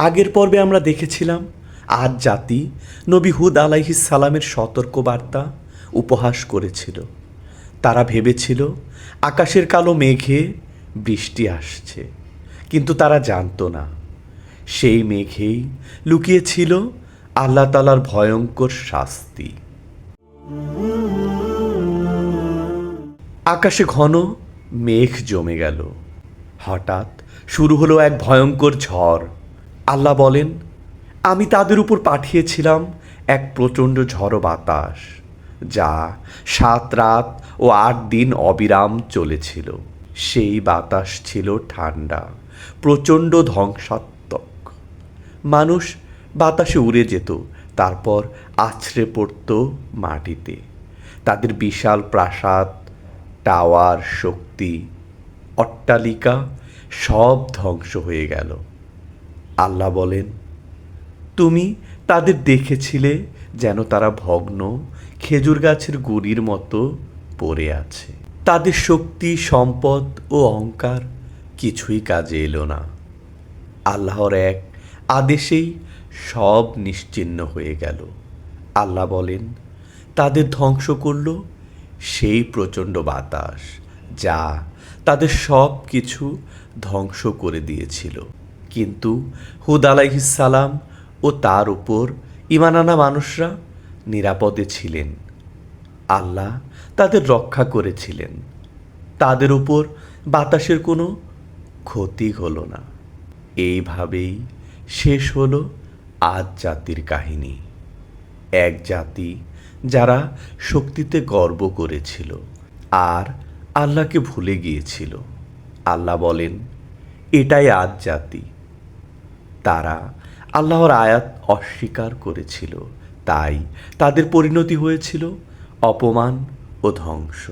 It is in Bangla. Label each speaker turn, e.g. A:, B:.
A: আগের পর্বে আমরা দেখেছিলাম, আজ জাতি নবী হুদ আলাইহিস সালামের সতর্কবার্তা উপহাস করেছিল। তারা ভেবেছিল, আকাশের কালো মেঘে বৃষ্টি আসছে। কিন্তু তারা জানতো না। সেই মেঘেই লুকিয়েছিল আল্লাহ তালার ভয়ঙ্কর শাস্তি। আকাশে ঘন মেঘ জমে গেল। হঠাৎ শুরু হলো এক ভয়ঙ্কর ঝড়। আল্লাহ বলেন, আমি তাদের উপর পাঠিয়েছিলাম এক প্রচণ্ড ঝড় বাতাস, যা সাত রাত ও আট দিন অবিরাম চলেছিল। সেই বাতাস ছিল ঠান্ডা প্রচণ্ড ধ্বংসাত্মক। মানুষ বাতাসে উড়ে যেত, তারপর আছড়ে পড়ত মাটিতে। তাদের বিশাল প্রাসাদ, টাওয়ার, শক্তি, অট্টালিকা সব ধ্বংস হয়ে গেল। আল্লাহ বলেন, তুমি তাদের দেখেছিলে যেন তারা ভগ্ন, খেজুর গাছের গুড়ির মতো পড়ে আছে। তাদের শক্তি, সম্পদ ও অহংকার কিছুই কাজে এলো না। আল্লাহর এক আদেশেই সব নিশ্চিহ্ন হয়ে গেল। আল্লাহ বলেন, তাদের ধ্বংস করল সেই প্রচণ্ড বাতাস যা তাদের সব কিছু ধ্বংস করে দিয়েছিল। কিন্তু হুদ আলাইহিসালাম ও তার উপর ইমান আনা মানুষরা নিরাপদে ছিলেন। আল্লাহ তাদের রক্ষা করেছিলেন। তাদের উপর বাতাসের কোনো ক্ষতি হলো না। এইভাবেই শেষ হলো আজ জাতির কাহিনী। এক জাতি যারা শক্তিতে গর্ব করেছিল আর আল্লাহকে ভুলে গিয়েছিল। আল্লাহ বলেন, এটাই আজ জাতি। তারা আল্লাহর আয়াত অস্বীকার করেছিল। তাই তাদের পরিণতি হয়েছিল অপমান ও ধ্বংস।